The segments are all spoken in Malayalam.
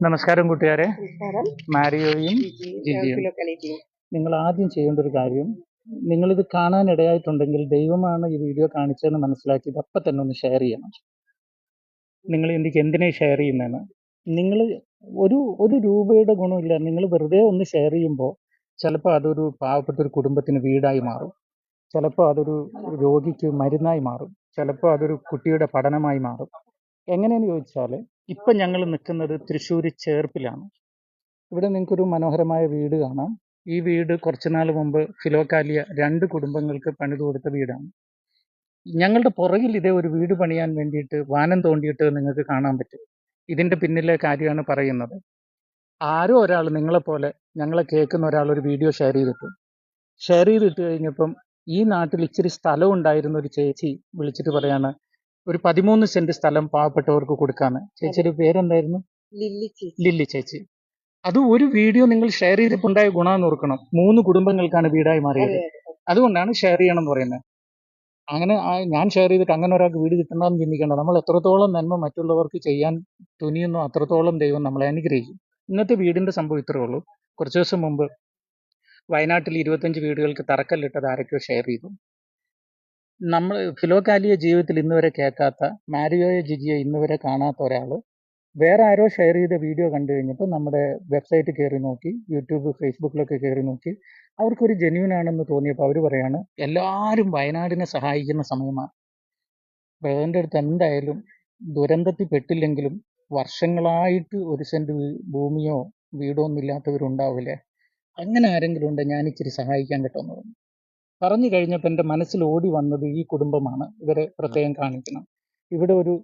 നമസ്കാരം കൂട്ടുകാരെ. മാരിയോയും ജിജിയും. നിങ്ങൾ ആദ്യം ചെയ്യേണ്ട ഒരു കാര്യം നിങ്ങളിത് കാണാനിടയായിട്ടുണ്ടെങ്കിൽ ദൈവമാണ് ഈ വീഡിയോ കാണിച്ചതെന്ന് മനസ്സിലാക്കിയത് അപ്പം തന്നെ ഒന്ന് ഷെയർ ചെയ്യണം. നിങ്ങൾ എനിക്ക് എന്തിനാ ഷെയർ ചെയ്യുന്നതെന്ന്. നിങ്ങൾ ഒരു ഒരു രൂപയുടെ ഗുണമില്ല. നിങ്ങൾ വെറുതെ ഒന്ന് ഷെയർ ചെയ്യുമ്പോൾ ചിലപ്പോൾ അതൊരു പാവപ്പെട്ട ഒരു കുടുംബത്തിന് വീടായി മാറും. ചിലപ്പോൾ അതൊരു രോഗിക്ക് മരുന്നായി മാറും. ചിലപ്പോൾ അതൊരു കുട്ടിയുടെ പഠനമായി മാറും. എങ്ങനെയെന്ന് ചോദിച്ചാൽ ഇപ്പം ഞങ്ങൾ നിൽക്കുന്നത് തൃശ്ശൂർ ചേർപ്പിലാണ്. ഇവിടെ നിങ്ങൾക്കൊരു മനോഹരമായ വീട് കാണാം. ഈ വീട് കുറച്ച് നാൾ മുമ്പ് ഫിലോക്കാലിയ രണ്ട് കുടുംബങ്ങൾക്ക് പണിത് കൊടുത്ത വീടാണ്. ഞങ്ങളുടെ പുറകിൽ ഇതേ ഒരു വീട് പണിയാൻ വേണ്ടിയിട്ട് വാനം തോണ്ടിയിട്ട് നിങ്ങൾക്ക് കാണാൻ പറ്റും. ഇതിന്റെ പിന്നിലെ കാര്യമാണ് പറയുന്നത്. ആരോ ഒരാൾ നിങ്ങളെപ്പോലെ ഞങ്ങളെ കേൾക്കുന്ന ഒരാൾ ഒരു വീഡിയോ ഷെയർ ചെയ്തിട്ടു. ഷെയർ ചെയ്തിട്ട് കഴിഞ്ഞപ്പം ഈ നാട്ടിൽ ഇച്ചിരി സ്ഥലം ഉണ്ടായിരുന്ന ഒരു ചേച്ചി വിളിച്ചിട്ട് പറയാണ് ഒരു പതിമൂന്ന് സെന്റ് സ്ഥലം പാവപ്പെട്ടവർക്ക് കൊടുക്കാന്ന്. ചേച്ചിയുടെ പേരെന്തായിരുന്നു? ലില്ലി ചേച്ചി. ലില്ലി ചേച്ചി. അത് ഒരു വീഡിയോ നിങ്ങൾ ഷെയർ ചെയ്തിട്ടുണ്ടായ ഗുണമെന്ന് ഓർക്കണം. മൂന്ന് കുടുംബങ്ങൾക്കാണ് വീടായി മാറിയത്. അതുകൊണ്ടാണ് ഷെയർ ചെയ്യണം എന്ന് പറയുന്നത്. അങ്ങനെ ഞാൻ ഷെയർ ചെയ്തിട്ട് അങ്ങനെ ഒരാൾക്ക് വീട് കിട്ടണമെന്ന് ചിന്തിക്കേണ്ട. നമ്മൾ എത്രത്തോളം നന്മ മറ്റുള്ളവർക്ക് ചെയ്യാൻ തുനിയുന്നു അത്രത്തോളം ദൈവം നമ്മളെ അനുഗ്രഹിക്കും. ഇന്നത്തെ വീടിന്റെ സംഭവം ഇത്രേ ഉള്ളൂ. കുറച്ച് ദിവസം മുമ്പ് വയനാട്ടിൽ ഇരുപത്തഞ്ച് വീടുകൾക്ക് തറക്കല്ലിട്ടത് ആരൊക്കെയോ ഷെയർ ചെയ്തു. നമ്മൾ ഫിലോകാലിയ ജീവിതത്തിൽ ഇന്ന് വരെ കേൾക്കാത്ത മാരിയോയെ ജിജിയെ ഇന്ന് വരെ കാണാത്ത ഒരാൾ വേറെ ആരോ ഷെയർ ചെയ്ത വീഡിയോ കണ്ടു കഴിഞ്ഞപ്പോൾ നമ്മുടെ വെബ്സൈറ്റ് കയറി നോക്കി യൂട്യൂബ് ഫേസ്ബുക്കിലൊക്കെ കയറി നോക്കി അവർക്കൊരു ജെന്യൂൻ ആണെന്ന് തോന്നിയപ്പോൾ അവർ പറയാണ് എല്ലാവരും വയനാടിനെ സഹായിക്കുന്ന സമയമാണ് വേണ്ട അടുത്ത് എന്തായാലും ദുരന്തത്തിൽ പെട്ടില്ലെങ്കിലും വർഷങ്ങളായിട്ട് ഒരു സെന്റ് ഭൂമിയോ വീടോ ഒന്നും ഇല്ലാത്തവരുണ്ടാവില്ലേ? അങ്ങനെ ആരെങ്കിലും ഉണ്ടെങ്കിൽ ഞാൻ ഇച്ചിരി സഹായിക്കാൻ പറഞ്ഞു. പറഞ്ഞു കഴിഞ്ഞപ്പോൾ എന്റെ മനസ്സിൽ ഓടി വന്നത് ഈ കുടുംബമാണ്. ഇവരെ പ്രത്യേകം കാണിക്കണം. ഇവിടെ ഒരു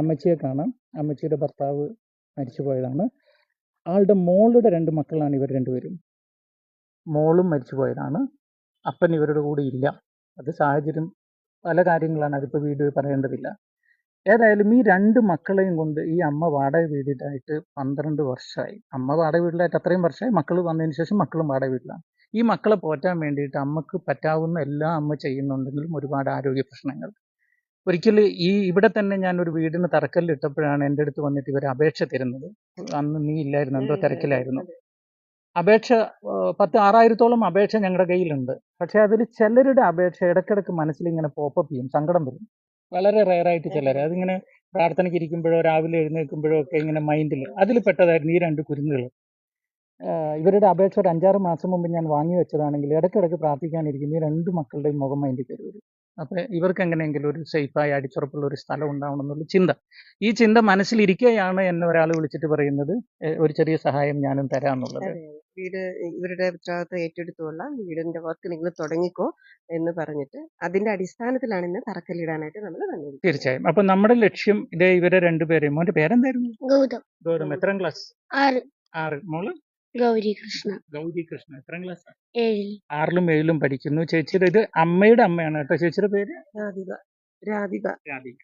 അമ്മച്ചിയെ കാണാം. അമ്മച്ചിയുടെ ഭർത്താവ് മരിച്ചു പോയതാണ് ആളുടെ മോളുടെ രണ്ട് മക്കളാണ് ഇവർ രണ്ടുപേരും. മോളും മരിച്ചു പോയതാണ് അപ്പൻ ഇവരുടെ കൂടെ ഇല്ല. അത് സാഹചര്യം പല കാര്യങ്ങളാണ്. അതിപ്പോൾ വീട് പറയേണ്ടതില്ല. ഏതായാലും ഈ രണ്ട് മക്കളെയും കൊണ്ട് ഈ അമ്മ വാടക വീടിലായിട്ട് പന്ത്രണ്ട് വർഷമായി. അമ്മ വാടക വീട്ടിലായിട്ട് അത്രയും വർഷമായി. മക്കൾ വന്നതിന് ശേഷം മക്കളും വാടക വീട്ടിലാണ്. ഈ മക്കളെ പോറ്റാൻ വേണ്ടിയിട്ട് അമ്മയ്ക്ക് പറ്റാവുന്ന എല്ലാം അമ്മ ചെയ്യുന്നുണ്ടെങ്കിലും ഒരുപാട് ആരോഗ്യ പ്രശ്നങ്ങൾ. ഒരിക്കൽ ഈ ഇവിടെ തന്നെ ഞാൻ ഒരു വീടിന് തറക്കല്ലിട്ടപ്പോഴാണ് എന്റെ അടുത്ത് വന്നിട്ട് ഇവർ അപേക്ഷ തരുന്നത്. അന്ന് നീ ഇല്ലായിരുന്നു എന്തോ തിരക്കിലായിരുന്നു. അപേക്ഷ പത്ത് ആറായിരത്തോളം അപേക്ഷ ഞങ്ങളുടെ കയ്യിലുണ്ട്. പക്ഷെ അതിൽ ചിലരുടെ അപേക്ഷ ഇടയ്ക്കിടയ്ക്ക് മനസ്സിൽ ഇങ്ങനെ പോപ്പപ്പ് ചെയ്യും സങ്കടം വരും. വളരെ റയറായിട്ട് ചിലർ അതിങ്ങനെ പ്രാർത്ഥനയ്ക്ക് ഇരിക്കുമ്പോഴോ രാവിലെ എഴുന്നേൽക്കുമ്പോഴോ ഒക്കെ ഇങ്ങനെ മൈൻഡിൽ അതിൽ പെട്ടതായിരുന്നു ഈ രണ്ട് കുരുന്നുകൾ ഇവരുടെ അപേക്ഷ ഒരു അഞ്ചാറ് മാസം മുമ്പ് ഞാൻ വാങ്ങി വെച്ചതാണെങ്കിൽ ഇടയ്ക്കിടയ്ക്ക് പ്രാർത്ഥിക്കാനിരിക്കുന്ന ഈ രണ്ട് മക്കളുടെയും മുഖം അതിന്റെ കരുവരും വരും. അപ്പോൾ ഇവർക്ക് എങ്ങനെയെങ്കിലും ഒരു സേഫായി അടിച്ചുറപ്പുള്ള ഒരു സ്ഥലം ഉണ്ടാവണം എന്നുള്ള ചിന്ത. ഈ ചിന്ത മനസ്സിലിരിക്കുകയാണ് എന്നെ ഒരാൾ വിളിച്ചിട്ട് പറയുന്നത്. ഒരു ചെറിയ സഹായം ഞാനും തരാമെന്നുള്ളത്. വീട് ഇവരുടെ ഉത്തരവാദിത്വം ഏറ്റെടുത്തുള്ള വീടിന്റെ വർക്ക് നിങ്ങൾ തുടങ്ങിക്കോ എന്ന് പറഞ്ഞിട്ട് അതിന്റെ അടിസ്ഥാനത്തിലാണ് ഇന്ന് തറക്കല്ലിടാനായിട്ട് നമ്മൾ വന്നിരിക്കുന്നത്. തീർച്ചയായും. അപ്പൊ നമ്മുടെ ലക്ഷ്യം ഇതേ ഇവരെ രണ്ടുപേരെയും. മോന്റെ പേരെന്തായിരുന്നു? ഗൗതം. ഗൗതം. എത്രാം ക്ലാസ്? ആറ്. ആറ്. മോൾ? ഗൗരി കൃഷ്ണ ഗൗരി കൃഷ്ണ എത്രാം ക്ലാസ് ഏഴിൽ. ആറിലും ഏഴിലും പഠിക്കുന്നു. ചേച്ചിയുടെ ഇത് അമ്മയുടെ അമ്മയാണ് കേട്ടോ. ചേച്ചിയുടെ പേര്? രാധിക. രാധിക. രാധിക.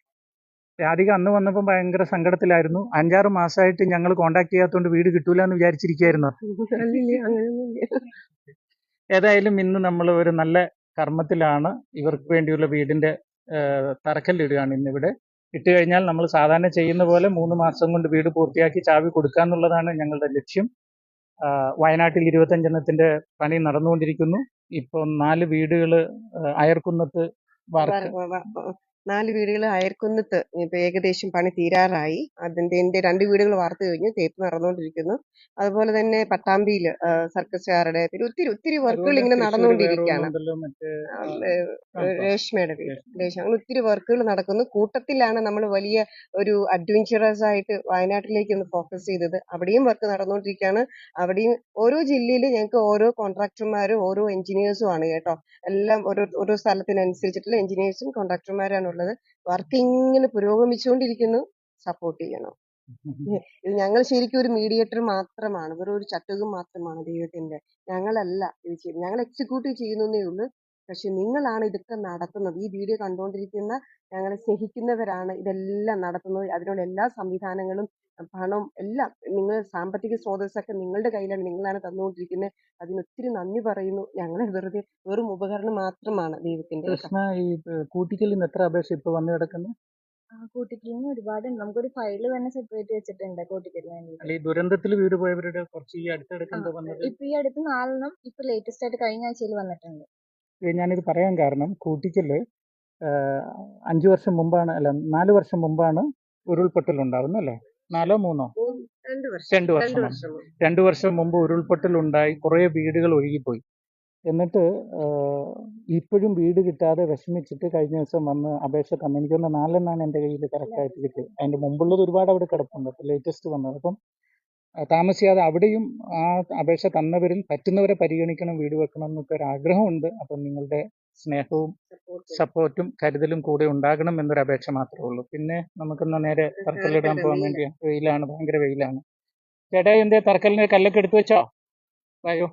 രാധിക അന്ന് വന്നപ്പോൾ ഭയങ്കര സങ്കടത്തിലായിരുന്നു. അഞ്ചാറ് മാസമായിട്ട് ഞങ്ങൾ കോണ്ടാക്ട് ചെയ്യാത്തതുകൊണ്ട് വീട് കിട്ടൂല എന്ന് വിചാരിച്ചിരിക്കുകയായിരുന്നു ഏതായാലും ഇന്ന് നമ്മൾ ഒരു നല്ല കർമ്മത്തിലാണ്. ഇവർക്ക് വേണ്ടിയുള്ള വീടിന്റെ തറക്കല്ലിടുകയാണ് ഇന്നിവിടെ. ഇട്ട് കഴിഞ്ഞാൽ നമ്മൾ സാധാരണ ചെയ്യുന്ന പോലെ മൂന്ന് മാസം കൊണ്ട് വീട് പൂർത്തിയാക്കി ചാവി കൊടുക്കുക എന്നുള്ളതാണ് ഞങ്ങളുടെ ലക്ഷ്യം. വയനാട്ടിൽ ഇരുപത്തഞ്ചെണ്ണത്തിന്റെ പണി നടന്നുകൊണ്ടിരിക്കുന്നു. ഇപ്പോൾ നാല് വീടുകൾ അയർക്കുന്നത്ത് നാല് വീടുകൾ അയർക്കുന്നത്ത് ഇപ്പൊ ഏകദേശം പണി തീരാറായി. അതിന്റെ എന്റെ രണ്ട് വീടുകൾ വാർത്തു കഴിഞ്ഞു തേപ്പ് നടന്നുകൊണ്ടിരിക്കുന്നു. അതുപോലെ തന്നെ പട്ടാമ്പിയിൽ സർക്കസുകാരുടെ പിന്നെ ഒത്തിരി ഒത്തിരി വർക്കുകൾ ഇങ്ങനെ നടന്നുകൊണ്ടിരിക്കുകയാണ്. രേഷ്മയുടെ വീട് രേഷ്മ. അങ്ങനെ ഒത്തിരി വർക്കുകൾ നടക്കുന്നു. കൂട്ടത്തിലാണ് നമ്മൾ വലിയ ഒരു അഡ്വഞ്ചറസ് ആയിട്ട് വയനാട്ടിലേക്ക് ഒന്ന് ഫോക്കസ് ചെയ്തത്. അവിടെയും വർക്ക് നടന്നുകൊണ്ടിരിക്കുകയാണ്. അവിടെയും ഓരോ ജില്ലയിൽ ഞങ്ങൾക്ക് ഓരോ കോൺട്രാക്ടർമാരും ഓരോ എഞ്ചിനീയേഴ്സും ആണ് കേട്ടോ. എല്ലാം ഓരോ ഓരോ സ്ഥലത്തിനനുസരിച്ചിട്ടുള്ള എഞ്ചിനീയേഴ്സും കോൺട്രാക്ടർമാരാണ് ഉള്ളത്. വർക്ക് ഇങ്ങനെ പുരോഗമിച്ചുകൊണ്ടിരിക്കുന്നു. സപ്പോർട്ട് ചെയ്യണം. ഇത് ഞങ്ങൾ ശരിക്കും ഒരു മീഡിയേറ്റർ മാത്രമാണ്. വെറും ഒരു ചട്ടുകം മാത്രമാണ് ദൈവത്തിന്റെ ഞങ്ങളല്ല ഇത് ചെയ്യുന്നത്. ഞങ്ങൾ എക്സിക്യൂട്ടീവ് ചെയ്യുന്നേ ഉള്ളൂ. പക്ഷെ നിങ്ങളാണ് ഇതൊക്കെ നടത്തുന്നത്. ഈ വീഡിയോ കണ്ടുകൊണ്ടിരിക്കുന്ന ഞങ്ങളെ സ്നേഹിക്കുന്നവരാണ് ഇതെല്ലാം നടത്തുന്നത്. അതിനുള്ള എല്ലാ സംവിധാനങ്ങളും പണം എല്ലാം നിങ്ങൾ സാമ്പത്തിക സ്രോതസ്സൊക്കെ നിങ്ങളുടെ കയ്യിലാണ് നിങ്ങളാണ് തന്നുകൊണ്ടിരിക്കുന്നത്. അതിന് ഒത്തിരി നന്ദി പറയുന്നു. ഞങ്ങളെ വെറുതെ വെറും ഉപകരണം മാത്രമാണ് ദൈവത്തിന്റെ കൂട്ടിക്കലിന് കൃഷ്ണ ഈ കൂട്ടിക്കലിൽ നിന്ന് എത്ര അപേക്ഷ ഇപ്പൊ വന്നു കിടക്കുന്നു? കൂട്ടിക്കലിന് ഒരുപാടുണ്ട് നമുക്കൊരു ഫയൽ തന്നെ സെപ്പറേറ്റ് വെച്ചിട്ടുണ്ട് കൂട്ടിക്കലിന് ഈ ദുരന്തത്തിൽ വീട് പോയവരുടെ കുറച്ച് ഈ അടുത്തിടയ്ക്ക് വന്നത്? ഇപ്പൊ ഈ അടുത്ത് നാലെണ്ണം ഇപ്പൊ ലേറ്റസ്റ്റ് ആയിട്ട് കഴിഞ്ഞ ആഴ്ചയിൽ വന്നിട്ടുണ്ട്. ഞാനിത് പറയാൻ കാരണം കൂട്ടിക്കൽ അഞ്ച് വർഷം മുമ്പാണ് അല്ല നാല് വർഷം മുമ്പാണ് ഉരുൾപൊട്ടൽ ഉണ്ടാവുന്നത് അല്ലേ? നാലോ മൂന്നോ? രണ്ട് വർഷം. രണ്ട് വർഷം മുമ്പ്. ഉരുൾപൊട്ടൽ ഉണ്ടായി കുറേ വീടുകൾ ഒഴുകിപ്പോയി. എന്നിട്ട് ഇപ്പോഴും വീട് കിട്ടാതെ വിഷമിച്ചിട്ട് കഴിഞ്ഞ ദിവസം വന്ന് അപേക്ഷ തന്നെ. എനിക്കൊന്ന് നാലെണ്ണാണ് എന്റെ കയ്യിൽ കറക്റ്റായിട്ട് കിട്ടിയത്. അതിന്റെ മുമ്പുള്ളത് ഒരുപാട് അവിടെ കിടപ്പുണ്ട്. ലേറ്റസ്റ്റ് വന്നത്. അപ്പം താമസിയാതെ അവിടെയും ആ അപേക്ഷ തന്നവരിൽ പറ്റുന്നവരെ പരിഗണിക്കണം വീട് വെക്കണം എന്നൊക്കെ ഒരു ആഗ്രഹമുണ്ട് അപ്പം നിങ്ങളുടെ സ്നേഹവും സപ്പോർട്ടും കരുതലും കൂടെ ഉണ്ടാകണം എന്നൊരു അപേക്ഷ മാത്രമേ ഉള്ളൂ. പിന്നെ നമുക്കൊന്ന് നേരെ തറക്കല്ലിടാൻ പോകാൻ വേണ്ടി വെയിലാണ് ഭയങ്കര വെയിലാണ്. ചേട്ടാ എന്തേ തറക്കല്ലിന് കല്ലൊക്കെ എടുത്തു വെച്ചോ? വായോ.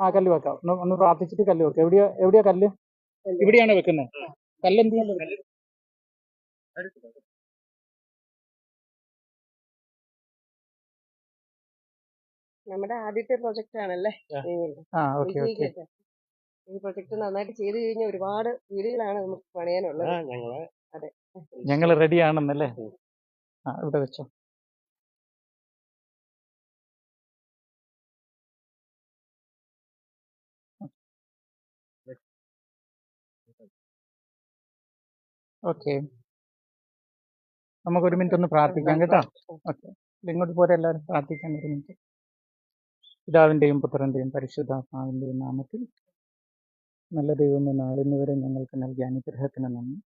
ആ കല്ല് വെക്കാം. ഒന്ന് ഒന്ന് പ്രാർത്ഥിച്ചിട്ട് കല്ല് വെക്കാം. എവിടെയാ എവിടെയാ കല്ല്? ഇവിടെയാണ് വെക്കുന്നത് കല്ല്. കല്ലെന്ത് നമ്മുടെ ആദ്യത്തെ പ്രൊജക്റ്റ് ആണല്ലേ. ഈ പ്രൊജക്ട് നന്നായിട്ട് ചെയ്തു കഴിഞ്ഞാൽ ഒരുപാട് വീടുകളാണ് നമുക്ക് പണിയാനുള്ളത്. അതെ. ഞങ്ങൾ റെഡി ആണെന്നല്ലേ ഇവിടെ വെച്ചോ. ഓക്കെ. നമുക്ക് ഒരു മിനിറ്റ് ഒന്ന് പ്രാർത്ഥിക്കാം കേട്ടോ. ഓക്കെ. ഇങ്ങോട്ട് പോരെ എല്ലാവരും. പ്രാർത്ഥിക്കാൻ ഒരു മിനിറ്റ്. പിതാവിന്റെയും പുത്രന്റെയും പരിശുദ്ധാത്മാവിന്റെയും നാമത്തിൽ നല്ല ദൈവം നാളിന്ന് വരെ ഞങ്ങൾക്ക് നൽകിയ അനുഗ്രഹത്തിന് നന്ദി.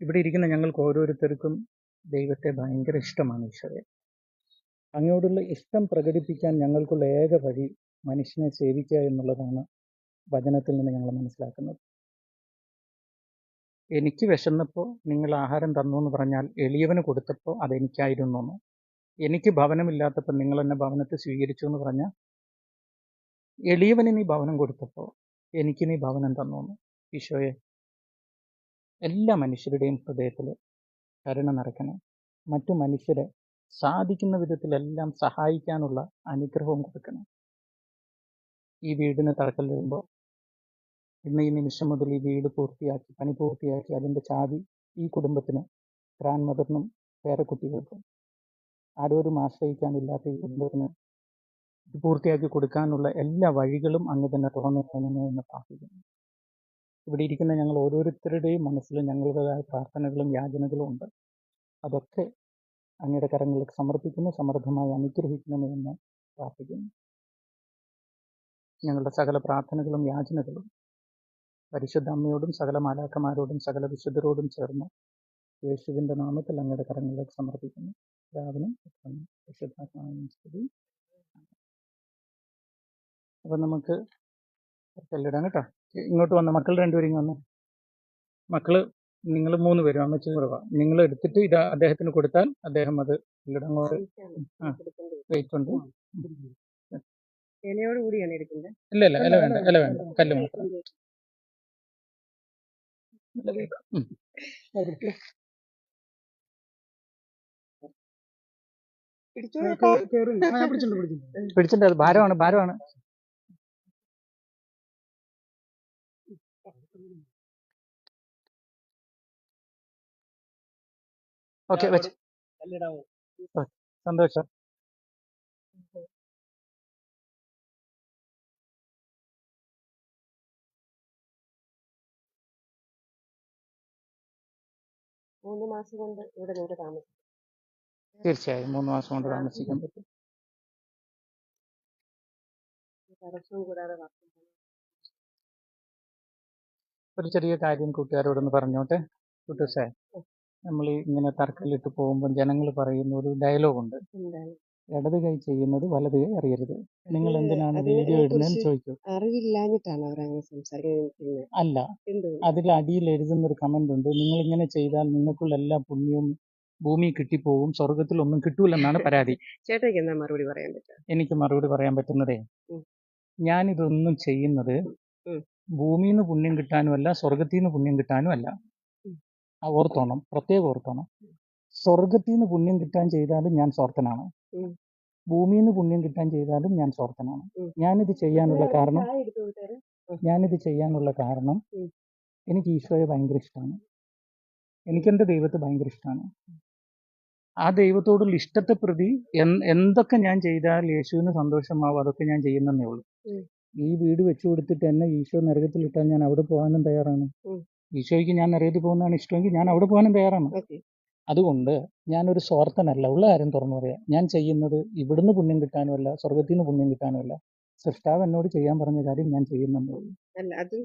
ഇവിടെ ഇരിക്കുന്ന ഞങ്ങൾക്ക് ഓരോരുത്തർക്കും ദൈവത്തെ ഭയങ്കര ഇഷ്ടമാണ് ഈശോയെ. അങ്ങോട്ടുള്ള ഇഷ്ടം പ്രകടിപ്പിക്കാൻ ഞങ്ങൾക്കുള്ള ഏക വഴി മനുഷ്യനെ സേവിക്കുക എന്നുള്ളതാണ് വചനത്തിൽ നിന്ന് ഞങ്ങൾ മനസ്സിലാക്കുന്നത്. എനിക്ക് വിശന്നപ്പോൾ നിങ്ങൾ ആഹാരം തന്നു എന്ന് പറഞ്ഞാൽ എളിയവന് കൊടുത്തപ്പോൾ അതെനിക്കായിരുന്നു എനിക്ക് ഭവനമില്ലാത്തപ്പോൾ നിങ്ങൾ എന്നെ ഭവനത്തെ സ്വീകരിച്ചു എന്ന് പറഞ്ഞ? എളിയവന് നീ ഭവനം കൊടുത്തപ്പോൾ എനിക്ക് നീ ഭവനം തന്നു ഈശോയെ. എല്ലാ മനുഷ്യരുടെയും ഹൃദയത്തിൽ കരുണ നിറയ്ക്കണം. മറ്റു മനുഷ്യരെ സാധിക്കുന്ന വിധത്തിലെല്ലാം സഹായിക്കാനുള്ള അനുഗ്രഹവും കൊടുക്കണം. ഈ വീടിന് തറക്കല്ലിടുമ്പോൾ ഇന്ന് ഈ നിമിഷം മുതൽ ഈ വീട് പൂർത്തിയാക്കി പണി പൂർത്തിയാക്കി അതിന്റെ ചാവി ഈ കുടുംബത്തിന് ഗ്രാൻഡ് മദറിനും പേരക്കുട്ടികൾക്കും ആരോരും ആശ്രയിക്കാനില്ലാത്ത ഈ കുടുംബത്തിന് പൂർത്തിയാക്കി കൊടുക്കാനുള്ള എല്ലാ വഴികളും അങ്ങ് തന്നെ തുറന്നു തരണമേ എന്ന് പ്രാർത്ഥിക്കുന്നു. ഇവിടെ ഇരിക്കുന്ന ഞങ്ങൾ ഓരോരുത്തരുടെയും മനസ്സിൽ ഞങ്ങളുടേതായ പ്രാർത്ഥനകളും യാചനകളും ഉണ്ട്. അതൊക്കെ അങ്ങയുടെ കരങ്ങളിലേക്ക് സമർപ്പിക്കുന്നു സമൃദ്ധമായി അനുഗ്രഹിക്കണമേ എന്ന് പ്രാർത്ഥിക്കുന്നു. ഞങ്ങളുടെ സകല പ്രാർത്ഥനകളും യാചനകളും പരിശുദ്ധ അമ്മയോടും സകല മാലാക്കന്മാരോടും സകല വിശുദ്ധരോടും ചേർന്ന് യേശുവിന്റെ നാമത്തിൽ അങ്ങയുടെ കരങ്ങളിലേക്ക് സമർപ്പിക്കുന്നു. രാവിനും പുത്രനും പരിശുദ്ധാത്മാവിനും സ്തുതി. അപ്പം നമുക്ക് കല്ലിടാം കേട്ടോ. ഇങ്ങോട്ട് വന്ന. മക്കൾ രണ്ടുപേരും വന്ന്. മക്കൾ നിങ്ങൾ മൂന്ന് പേരും അമ്മച്ചും കൂടെ വാ. നിങ്ങൾ എടുത്തിട്ട് ഇത് അദ്ദേഹത്തിന് കൊടുത്താൽ അദ്ദേഹം അത് കല്ലിടാൻ. വെയിറ്റ് ഉണ്ട്. ഇലയോട് കൂടിയാണ് എടുക്കുന്നത്. ഇല്ല ഇല്ല ഇല വേണ്ട ഇല വേണ്ട. കല്ല് മാത്രം. ഉം. ഭാരമാണ് ഭാരമാണ്. ഓക്കെ വെച്ച്. കല്ലിടാമോ സന്തോഷം. മൂന്ന് മാസം കൊണ്ട് ഇവിടെ നിന്റെ താമസിക്കാം. തീർച്ചയായും മൂന്ന് മാസം കൊണ്ട് താമസിക്കാൻ പറ്റും. ഒരു ചെറിയ കാര്യം കൂട്ടുകാരോടൊന്ന് പറഞ്ഞോട്ടെ? കൂട്ടുസേ നമ്മൾ ഇങ്ങനെ തർക്കലിട്ട് പോകുമ്പോൾ ജനങ്ങൾ പറയുന്ന ഒരു ഡയലോഗുണ്ട്. ഉണ്ട് ഇടത് കൈ ചെയ്യുന്നത് വലത് കൈ അറിയരുത്. നിങ്ങൾ എന്തിനാണ് വീഡിയോ ഇടുന്നതെന്ന് ചോദിക്കും. അറിവില്ലാഞ്ഞിട്ടാണ് അവർ അങ്ങനെ സംസാരിക്കുന്നത്. അല്ല. അതിൽ അടിയിൽ എഴുതുന്ന ഒരു കമന്റ് ഉണ്ട് നിങ്ങൾ ഇങ്ങനെ ചെയ്താൽ നിങ്ങൾക്കുള്ള എല്ലാ പുണ്യവും ഭൂമി കിട്ടിപ്പോവും സ്വർഗത്തിൽ ഒന്നും കിട്ടൂലെന്നാണ് പരാതി. ചേട്ടയ്ക്ക് എന്താ മറുപടി പറയാൻ പറ്റുക? എനിക്ക് മറുപടി പറയാൻ പറ്റുന്നതേ ഉം. ഇതൊന്നും ചെയ്യുന്നത് ഉം. ഭൂമിയിൽ നിന്ന് പുണ്യം കിട്ടാനും അല്ല സ്വർഗത്തിൽ നിന്ന് പുണ്യം കിട്ടാനും അല്ല ഉം. ആ ഓർത്തോണം പ്രത്യേകം ഓർത്തോണം. സ്വർഗത്തിൽ നിന്ന് പുണ്യം കിട്ടാൻ ചെയ്താലും ഞാൻ സ്വാർത്ഥനാണ്. ഉം. ഭൂമിയിൽ നിന്ന് പുണ്യം കിട്ടാൻ ചെയ്താലും ഞാൻ സ്വാർത്ഥനാണ്. ഉം. ഞാനിത് ചെയ്യാനുള്ള കാരണം ഞാനിത് ചെയ്യാനുള്ള കാരണം ഉം. എനിക്ക് ഈശോയെ ഭയങ്കര ഇഷ്ടമാണ് എനിക്കെന്റെ ദൈവത്തെ ഭയങ്കര ഇഷ്ടമാണ് ആ ദൈവത്തോടുള്ള ഇഷ്ടത്തെ പ്രതി എന്തൊക്കെ ഞാൻ ചെയ്താൽ യേശുവിന് സന്തോഷമാവും അതൊക്കെ ഞാൻ ചെയ്യുന്നേ ഉള്ളൂ. ഈ വീട് വെച്ചു കൊടുത്തിട്ട് എന്നെ ഈശോ നരകത്തിൽ ഇട്ടാൽ ഞാൻ അവിടെ പോകാനും തയ്യാറാണ്. ഈശോയ്ക്ക് ഞാൻ നരകത്തിൽ പോകുന്നതാണ് ഇഷ്ടമെങ്കിൽ ഞാൻ അവിടെ പോകാനും തയ്യാറാണ്. അതുകൊണ്ട് ഞാനൊരു സ്വാർത്ഥനല്ല ഉള്ള കാര്യം തുറന്നു പറയാം. ഞാൻ ചെയ്യുന്നത് ഇവിടുന്ന് പുണ്യം കിട്ടാനുമല്ല സ്വർഗത്തിൽ നിന്ന് പുണ്യം കിട്ടാനുമല്ല. സൃഷ്ടാവ് എന്നോട് ചെയ്യാൻ പറഞ്ഞ കാര്യം ഞാൻ ചെയ്യുന്നുണ്ട് ഉള്ളൂ. അല്ല അത്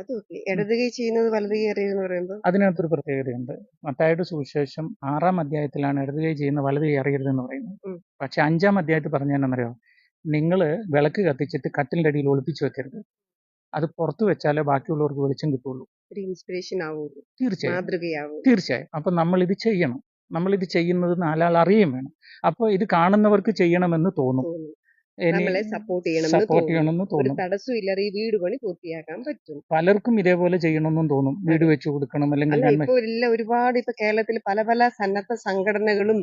അത് ഓക്കെ. ഇടത് കൈ ചെയ്യുന്നത് വലത് കൈ അറിയുമെന്ന് പറയുമ്പോൾ അതിനകത്തൊരു പ്രത്യേകതയുണ്ട്. മത്തായുടെ സുവിശേഷം ആറാം അധ്യായത്തിലാണ് ഇടത് കൈ ചെയ്യുന്ന വലത് കൈ അറിയരുതെന്ന് പറയുന്നത്. ഉം. പക്ഷെ അഞ്ചാം അധ്യായത്തിൽ പറഞ്ഞതെന്നറിയോ നിങ്ങൾ വിളക്ക് കത്തിച്ചിട്ട് കട്ടിലിന്റെ അടിയിൽ ഒളിപ്പിച്ചു വെക്കരുത്. അത് പുറത്തു വെച്ചാലേ ബാക്കിയുള്ളവർക്ക് വെളിച്ചം കിട്ടുള്ളൂ ഒരു ഇൻസ്പിറേഷൻ ആവുള്ളൂ തീർച്ചയായും. തീർച്ചയായും. അപ്പം നമ്മൾ ഇത് ചെയ്യണം. നമ്മൾ ഇത് ചെയ്യുന്നത് നാലാൾ അറിയുകയും വേണം. അപ്പോൾ ഇത് കാണുന്നവർക്ക് ചെയ്യണമെന്ന് തോന്നും. നമ്മളെ സപ്പോർട്ട് തോന്നും. ചെയ്യണമെന്ന് തോന്നും. തടസ്സം ഈ വീട് പണി പൂർത്തിയാക്കാൻ പറ്റും. പലർക്കും ഇതേപോലെ ചെയ്യണമെന്നും തോന്നും. വീട് വെച്ചു കൊടുക്കണം അല്ലെങ്കിൽ അല്ല നന്മ ഇപ്പൊ എല്ലാം ഒരുപാട് ഇപ്പൊ കേരളത്തിൽ പല പല സന്നദ്ധ സംഘടനകളും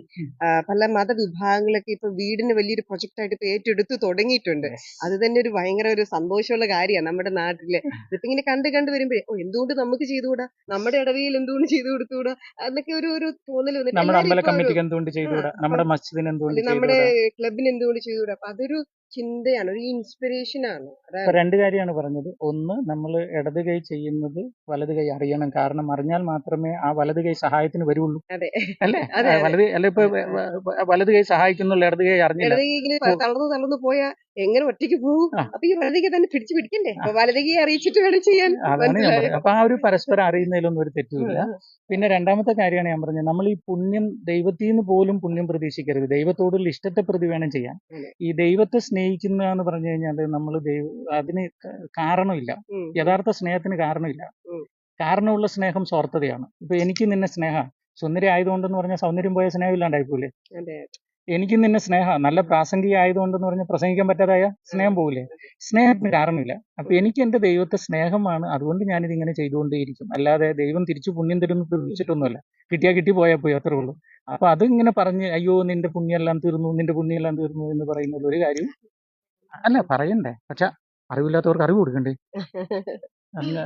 പല മതവിഭാഗങ്ങളൊക്കെ ഇപ്പൊ വീടിന് വലിയൊരു പ്രൊജക്ട് ആയിട്ട് ഇപ്പൊ ഏറ്റെടുത്ത് തുടങ്ങിയിട്ടുണ്ട്. അത് തന്നെ ഒരു ഭയങ്കര ഒരു സന്തോഷമുള്ള കാര്യമാണ് നമ്മുടെ നാട്ടിൽ. ഇപ്പൊ ഇങ്ങനെ കണ്ട് കണ്ട് വരുമ്പോഴേ ഓ എന്തുകൊണ്ട് നമുക്ക് ചെയ്തുകൂടാ? നമ്മുടെ ഇടവയിൽ എന്തുകൊണ്ട് ചെയ്തു കൊടുത്തുകൂടാ? എന്നൊക്കെ ഒരു ഒരു തോന്നൽ വന്നിട്ട് നമ്മുടെ ക്ലബിന് എന്തുകൊണ്ട് ചെയ്തുകൂടാ? അപ്പൊ അതൊരു you ചിന്തയാണ് ഒരു ഇൻസ്പിറേഷൻ ആണ് രണ്ട് കാര്യമാണ് പറഞ്ഞത്. ഒന്ന് നമ്മൾ ഇടത് കൈ ചെയ്യുന്നത് വലത് കൈ അറിയണം. കാരണം അറിഞ്ഞാൽ മാത്രമേ ആ വലത് കൈ സഹായത്തിന് വരുള്ളൂ. അതെ. അല്ലേ? വലത് അല്ല ഇപ്പൊ വലത് കൈ സഹായിക്കുന്നുള്ള ഇടത് കൈ അറിഞ്ഞില്ല. ഇടത് കൈ തളർന്നു തളർന്നു പോയ എങ്ങനെ ഒറ്റയ്ക്ക് പോകും. അപ്പൊ ഈ വലത് കൈ തന്നെ പിടിച്ചു പിടിക്കണ്ടേ? വലത് കൈ അറിയിച്ചിട്ട് വേണം ചെയ്യാൻ. അതാണ് ഞാൻ പറഞ്ഞത്. അപ്പൊ ആ ഒരു പരസ്പരം അറിയുന്നതിലൊന്നും ഒരു തെറ്റുമില്ല. പിന്നെ രണ്ടാമത്തെ കാര്യമാണ് ഞാൻ പറഞ്ഞത്. നമ്മൾ ഈ പുണ്യം ദൈവത്തിൽ നിന്ന് പോലും പുണ്യം പ്രതീക്ഷിക്കരുത്. ദൈവത്തോടുള്ള ഇഷ്ടത്തെ പ്രതി വേണം ചെയ്യാൻ. ഈ ദൈവത്തെ സ്നേഹിക്കുന്ന എന്ന് പറഞ്ഞു കഴിഞ്ഞാൽ നമ്മൾ ദൈവ അതിന് കാരണമില്ല. യഥാർത്ഥ സ്നേഹത്തിന് കാരണമില്ല. കാരണമുള്ള സ്നേഹം സ്വാർത്ഥതയാണ്. ഇപ്പൊ എനിക്ക് നിന്നെ സ്നേഹ സുന്ദരി ആയതുകൊണ്ടെന്ന് പറഞ്ഞാൽ സൗന്ദര്യം പോയ സ്നേഹം ഇല്ലാണ്ടായി പോലെ എനിക്ക് നിന്നെ സ്നേഹ നല്ല പ്രാസംഗിക ആയതുകൊണ്ടെന്ന് പറഞ്ഞാൽ പ്രസംഗിക്കാൻ പറ്റാതായ സ്നേഹം പോകില്ലേ സ്നേഹത്തിന് കാരണമില്ല. അപ്പൊ എനിക്ക് എന്റെ ദൈവത്തെ സ്നേഹമാണ്. അതുകൊണ്ട് ഞാനിത് ഇങ്ങനെ ചെയ്തുകൊണ്ടേയിരിക്കും. അല്ലാതെ ദൈവം തിരിച്ചു പുണ്യം തരുന്നു തീർച്ചിട്ടൊന്നുമല്ല കിട്ടിയാ കിട്ടി പോയാൽ പോയി അത്രേ ഉള്ളൂ. അപ്പൊ അതിങ്ങനെ പറഞ്ഞ് അയ്യോ നിന്റെ പുണ്യെല്ലാം തീർന്നു നിന്റെ പുണ്യെല്ലാം തീർന്നു എന്ന് പറയുന്നത് ഒരു കാര്യം അല്ല പറയണ്ടേ. പക്ഷെ അറിവില്ലാത്തവർക്ക് അറിവ് കൊടുക്കണ്ടേ?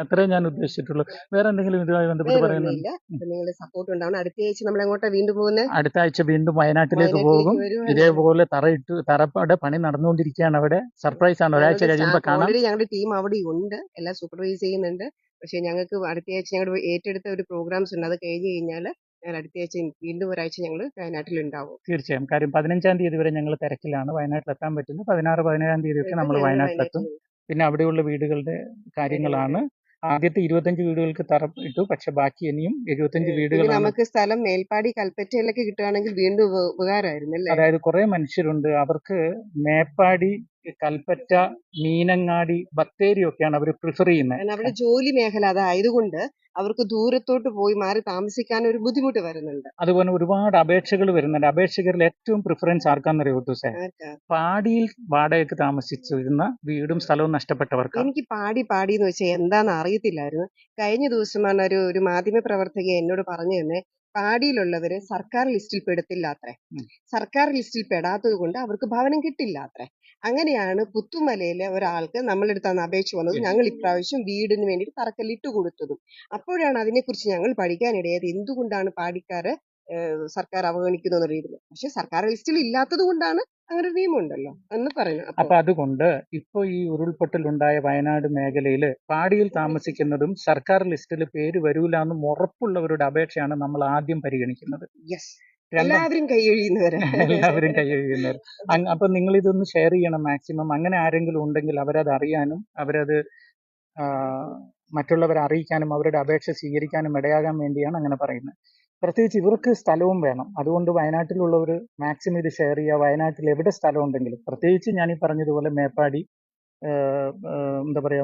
അത്രേ ഞാൻ ഉദ്ദേശിച്ചിട്ടുള്ളൂ. വേറെ എന്തെങ്കിലും ഇതുമായി ബന്ധപ്പെട്ട് പറയുന്നുണ്ട് നിങ്ങളുടെ സപ്പോർട്ട് ഉണ്ടാവണം. അടുത്ത ആഴ്ച നമ്മൾ എങ്ങോട്ടാ വീണ്ടും പോകുന്നത് അടുത്ത ആഴ്ച വീണ്ടും വയനാട്ടിലേക്ക് പോകും. ഇതേപോലെ തറയിട്ട് തറപ്പടെ പണി നടന്നുകൊണ്ടിരിക്കുകയാണ് അവിടെ. സർപ്രൈസ് ആണ്. ഒരാഴ്ച കഴിയുമ്പോൾ കാണാം. ഞങ്ങളുടെ ടീം അവിടെ ഉണ്ട്. എല്ലാം സൂപ്പർവൈസ് ചെയ്യുന്നുണ്ട്. പക്ഷെ ഞങ്ങൾക്ക് അടുത്ത ആഴ്ച ഞങ്ങളുടെ ഏറ്റെടുത്ത ഒരു പ്രോഗ്രാംസ് ഉണ്ട്. അത് കഴിഞ്ഞു കഴിഞ്ഞാൽ ഞങ്ങൾ അടുത്ത ആഴ്ച വീണ്ടും ഒരാഴ്ച ഞങ്ങൾ വയനാട്ടിലുണ്ടാവും. തീർച്ചയായും. കാര്യം പതിനഞ്ചാം തീയതി വരെ ഞങ്ങൾ തിരക്കിലാണ് വയനാട്ടിൽ എത്താൻ പറ്റില്ല പതിനാറ് പതിനേഴാം തീയതി ഒക്കെ നമ്മൾ വയനാട്ടിലെത്തും. പിന്നെ അവിടെയുള്ള വീടുകളുടെ കാര്യങ്ങളാണ്. ആദ്യത്തെ ഇരുപത്തഞ്ച് വീടുകൾക്ക് തറ ഇട്ടു. പക്ഷെ ബാക്കി ഇനിയും എഴുപത്തഞ്ച് വീടുകൾ നമുക്ക് സ്ഥലം മേൽപ്പാടി കൽപ്പറ്റയിലൊക്കെ കിട്ടുകയാണെങ്കിൽ വീണ്ടും ഉപ- ഉപകാരമായിരുന്നു അതായത് കുറെ മനുഷ്യരുണ്ട്. അവർക്ക് മേപ്പാടി കൽപ്പറ്റ മീനങ്ങാടി ബത്തേരി ഒക്കെയാണ് അവർ പ്രിഫർ ചെയ്യുന്നത് അവിടെ ജോലി മേഖല അതായതുകൊണ്ട് അവർക്ക് ദൂരത്തോട്ട് പോയി മാറി താമസിക്കാൻ ഒരു ബുദ്ധിമുട്ട് വരുന്നുണ്ട്. അതുപോലെ ഒരുപാട് അപേക്ഷകൾ വരുന്നുണ്ട്. അപേക്ഷകരിൽ ഏറ്റവും പ്രിഫറൻസ് ആർക്കാന്നറിയോ ആർക്കാ? പാടിയിൽ വാടകയ്ക്ക് താമസിച്ചിരുന്ന വീടും സ്ഥലവും നഷ്ടപ്പെട്ടവർക്ക്. എനിക്ക് പാടി പാടി എന്ന് വെച്ചാൽ എന്താണെന്ന് അറിയത്തില്ലായിരുന്നു. കഴിഞ്ഞ ദിവസമാണ് ഒരു ഒരു മാധ്യമ പ്രവർത്തക എന്നോട് പറഞ്ഞു തന്നെ പാടിയിലുള്ളവര് സർക്കാർ ലിസ്റ്റിൽ പെടുത്തില്ല അത്രേ സർക്കാർ ലിസ്റ്റിൽ പെടാത്തത് കൊണ്ട് അവർക്ക് ഭവനം കിട്ടില്ല അത്രേ അങ്ങനെയാണ് പുത്തുമലയിലെ ഒരാൾക്ക് നമ്മളെടുത്ത് അന്ന് അപേക്ഷ വന്നത്. ഞങ്ങൾ ഇപ്രാവശ്യം വീടിന് വേണ്ടിയിട്ട് തറക്കല്ലിട്ട് കൊടുത്തതും. അപ്പോഴാണ് അതിനെക്കുറിച്ച് ഞങ്ങൾ പഠിക്കാനിടയത് എന്തുകൊണ്ടാണ് പാടിക്കാര് സർക്കാർ സർക്കാർ എന്ന രീതിയിൽ. പക്ഷെ സർക്കാർ ലിസ്റ്റിൽ ഇല്ലാത്തത് കൊണ്ടാണ് അങ്ങനെ ഒരു നിയമം ഉണ്ടല്ലോ. എന്ന് പറയുന്നു അപ്പൊ അപ്പൊ അതുകൊണ്ട് ഇപ്പൊ ഈ ഉരുൾപൊട്ടലുണ്ടായ വയനാട് മേഖലയിൽ പാടിയിൽ താമസിക്കുന്നതും സർക്കാർ ലിസ്റ്റിൽ പേര് വരൂല എന്നും ഉറപ്പുള്ളവരുടെ അപേക്ഷയാണ് നമ്മൾ ആദ്യം പരിഗണിക്കുന്നത്. യെസ് രണ്ടാം എല്ലാവരും കൈ എല്ലാവരും കൈ അപ്പൊ നിങ്ങൾ ഇതൊന്ന് ഷെയർ ചെയ്യണം മാക്സിമം അങ്ങനെ ആരെങ്കിലും ഉണ്ടെങ്കിൽ അവരത് അറിയാനും അവരത് ആ, മറ്റുള്ളവരെ അറിയിക്കാനും അവരുടെ അപേക്ഷ സ്വീകരിക്കാനും ഇടയാകാൻ വേണ്ടിയാണ് അങ്ങനെ പറയുന്നത്. പ്രത്യേകിച്ച് ഇവർക്ക് സ്ഥലവും വേണം. അതുകൊണ്ട് വയനാട്ടിലുള്ളവർ മാക്സിമം ഇത് ഷെയർ ചെയ്യുക. വയനാട്ടിൽ എവിടെ സ്ഥലം ഉണ്ടെങ്കിലും പ്രത്യേകിച്ച് ഞാൻ ഈ പറഞ്ഞതുപോലെ മേപ്പാടി എന്താ പറയാ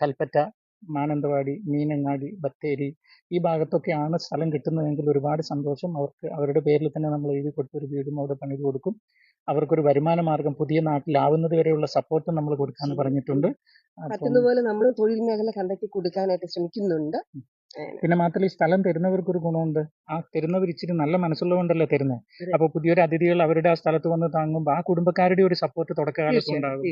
കൽപ്പറ്റ മാനന്തവാടി മീനങ്ങാടി ബത്തേരി ഈ ഭാഗത്തൊക്കെയാണ് സ്ഥലം കിട്ടുന്നതെങ്കിൽ ഒരുപാട് സന്തോഷം. അവർക്ക് അവരുടെ പേരിൽ തന്നെ നമ്മൾ എഴുതി കൊടുത്ത് ഒരു വീടും അവിടെ പണിത് കൊടുക്കും. അവർക്കൊരു വരുമാന മാർഗം പുതിയ നാട്ടിലാവുന്നത് വരെയുള്ള സപ്പോർട്ട് നമ്മൾ കൊടുക്കാന്ന് പറഞ്ഞിട്ടുണ്ട്. അതുപോലെ നമ്മൾ തൊഴിൽ മേഖല കണ്ടെത്തി കൊടുക്കാനായിട്ട് ശ്രമിക്കുന്നുണ്ട്. പിന്നെ മാത്രമല്ല ഈ സ്ഥലം തരുന്നവർക്ക് ഒരു ഗുണമുണ്ട്. ആ തരുന്നവർ ഇച്ചിരി നല്ല മനസ്സുള്ളതുകൊണ്ടല്ലേ തരുന്നത്. അപ്പൊ പുതിയൊരു അതിഥികൾ അവരുടെ ആ സ്ഥലത്ത് വന്ന് താങ്ങുമ്പോൾ ആ കുടുംബക്കാരുടെ ഒരു സപ്പോർട്ട് തുടക്കകാലത്ത് ഉണ്ടാകും.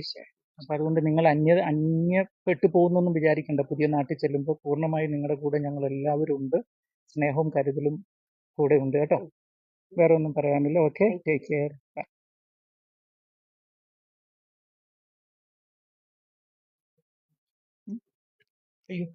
അപ്പൊ അതുകൊണ്ട് നിങ്ങൾ അന്യ അന്യപ്പെട്ടു പോകുന്നൊന്നും വിചാരിക്കണ്ട. പുതിയ നാട്ടിൽ ചെല്ലുമ്പോൾ പൂർണമായി നിങ്ങളുടെ കൂടെ ഞങ്ങൾ എല്ലാവരും ഉണ്ട്. സ്നേഹവും കരുതലും കൂടെ ഉണ്ട് കേട്ടോ. വേറെ ഒന്നും പറയാനില്ല. ഓക്കെ. ടേക്ക് കെയർ അയ്യോ.